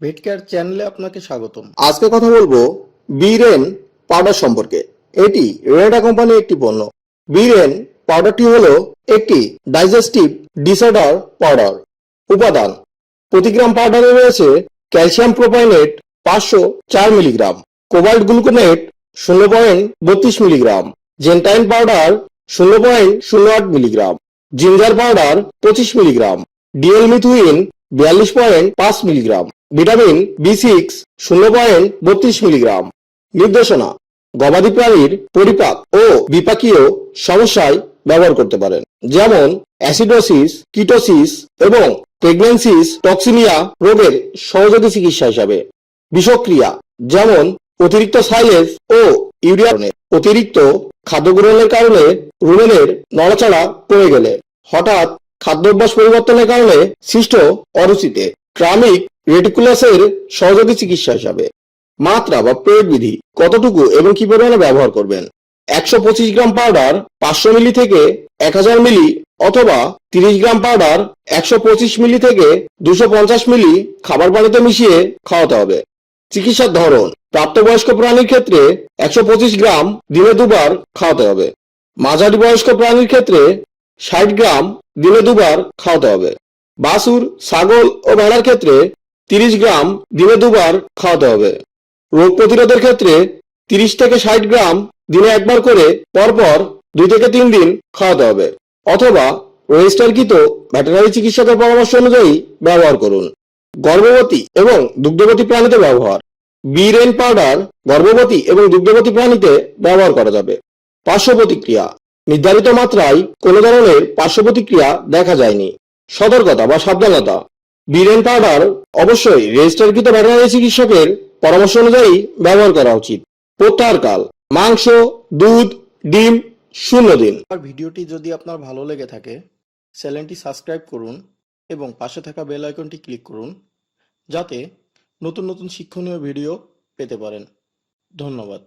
ভেটকেয়ার চ্যানেলে আপনাকে স্বাগতম। আজকে কথা বলব বিরেন পাউডার সম্পর্কে। এটি রেডা কোম্পানির একটি পণ্য। বিরেন পাউডারটি হলো একটি ডাইজেস্টিভ ডিসঅর্ডার পাউডার উপাদান। প্রতি গ্রাম পাউডারে রয়েছে ক্যালসিয়াম প্রোপাইনেট পাঁচশো চার মিলিগ্রাম কোবাল্ট গ্লুকোনেট শূন্য পয়েন্ট বত্রিশ মিলিগ্রাম জেন্টাইন পাউডার শূন্য পয়েন্ট শূন্য আট মিলিগ্রাম জিঞ্জার পাউডার পঁচিশ মিলিগ্রাম ডিএল মিথুইন বিয়াল্লিশ পয়েন্ট পাঁচ মিলিগ্রাম ভিটামিন বি সিক্স শূন্য পয়েন্ট বত্রিশ মিলিগ্রাম। নির্দেশনা, গবাদি প্রাণীর পরিপাক ও বিপাকীয় সমস্যায় ব্যবহার করতে পারেন, যেমন অ্যাসিডোসিস, কিটোসিস এবং প্রেগনেন্সিস টক্সিনিয়া রোগের সহযোগী চিকিৎসা হিসাবে। বিষক্রিয়া, যেমন অতিরিক্ত সাইলেজ ও ইউরিয়া অতিরিক্ত খাদ্য গ্রহণের কারণে রুমেনের নড়াচড়া কমে গেলে, হঠাৎ খাদ্যাভ্যাস পরিবর্তনের কারণে সৃষ্ট অরুচিতে। ক্রামিক রেটিকুলাসের সহযোগী চিকিৎসা হিসাবে। মাত্রা বা প্রয়োগ বিধি কতটুকু এবং কি পরিমাণে ব্যবহার করবেন? একশো পঁচিশ গ্রাম পাউডার পাঁচশো মিলি থেকে এক হাজার মিলি অথবা তিরিশ গ্রাম পাউডার একশো পঁচিশ মিলি থেকে দুশো পঞ্চাশ মিলি খাবার পানিতে মিশিয়ে খাওয়াতে হবে। চিকিৎসার ধরন, প্রাপ্তবয়স্ক প্রাণীর ক্ষেত্রে একশো পঁচিশ গ্রাম দিনে দুবার খাওয়াতে হবে। মাঝারি বয়স্ক প্রাণীর ক্ষেত্রে ষাট গ্রাম দিনে দুবার খাওয়াতে হবে। বাছুর, ছাগল ও ভেড়ার ক্ষেত্রে তিরিশ গ্রাম দিনে দুবার খাওয়াতে হবে। রোগ প্রতিরোধের ক্ষেত্রে তিরিশ থেকে ষাট গ্রাম দিনে একবার করে পরপর দুই থেকে তিন দিন খাওয়াতে হবে। অথবা রেজিস্টারকৃত ভেটেরিনারি চিকিৎসকের পরামর্শ অনুযায়ী ব্যবহার করুন। গর্ভবতী এবং দুগ্ধবতী প্রাণীতে ব্যবহার। বিরেন পাউডার গর্ভবতী এবং দুগ্ধবতী প্রাণীতে ব্যবহার করা যাবে। পার্শ্ব প্রতিক্রিয়া। নির্ধারিত মাত্রায় কোনো ধরনের পার্শ্ব প্রতিক্রিয়া দেখা যায়নি। সতর্কতা বা সাবধানতা। বিরেন পাউডার অবশ্যই রেজিস্টারকৃত ভেটেরিনারি চিকিৎসকের পরামর্শ অনুযায়ী ব্যবহার করা উচিত। প্রত্যাহারকাল, মাংস, দুধ, ডিম, শূন্য দিন। আর ভিডিওটি যদি আপনার ভালো লেগে থাকে, চ্যানেলটি সাবস্ক্রাইব করুন এবং পাশে থাকা বেল আইকনটি ক্লিক করুন, যাতে নতুন নতুন শিক্ষণীয় ভিডিও পেতে পারেন। ধন্যবাদ।